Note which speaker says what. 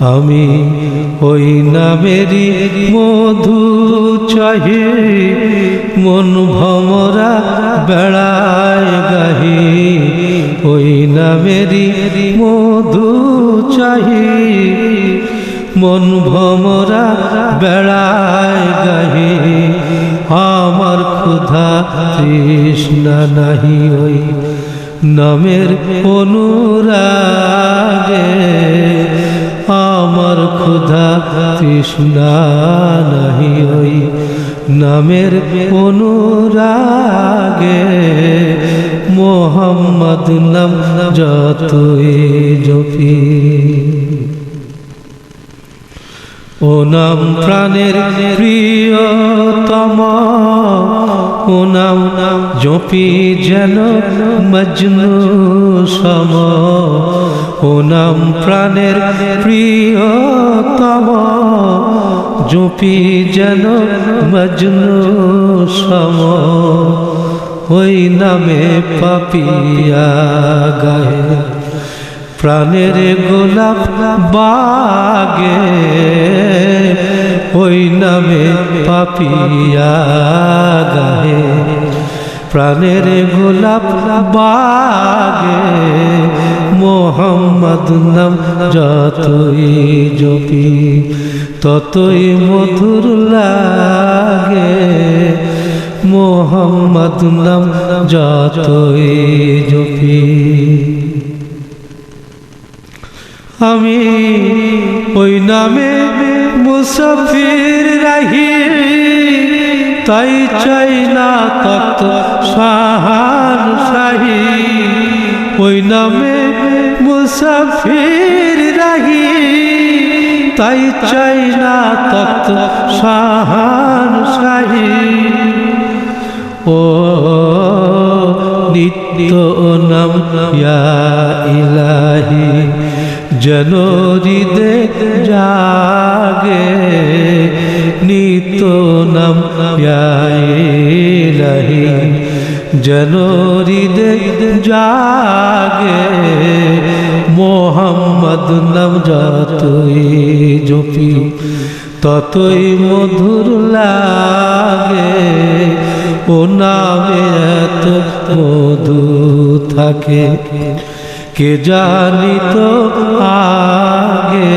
Speaker 1: আমি ওই নামেরই মধু চাহি, মন ভমরা বেড়ায় গাহি। ওই নামেরই মধু চাহি, মন ভমরা বেড়ায় গাহি। আমার ক্ষুধা তৃষ্ণা নাহি ওই নামের অনুরাগে। ক্ষুধা তৃষ্ণা নাহি ওই নামের অনুরাগে। মোহাম্মদ নাম যতই জপি ও নাম প্রাণের প্রিয়তম। ও নাম জপি যেন মজনু সম। ও নাম প্রাণের প্রিয়তম জপি যেন মজনু সম, ওই নামে পাপিয়া গায়ে প্রাণের গোলাপ বাগে, ওই নামে পাপিয়া গাহে। প্রাণের গোলাপ বাগে, মোহাম্মদ নাম যতই জপি, ততই মধুর লাগে, মোহাম্মদ নাম যতই জপি। আমি ওই নামে মুসাফির রাহি তাই চাই না তত সাহান শাহী ওই নামে মুসাফির রাহি। তাই চাই না তত সাহান শাহী ও নিত্য নাম ইলাহি। জনরিদে জাগে ইলাহি জনরিদে জাগে, মোহাম্মদ নাম যতই জপি ততই মধুর লাগে। ও নামে এত মধু থাকে, কে জানি তো আগে?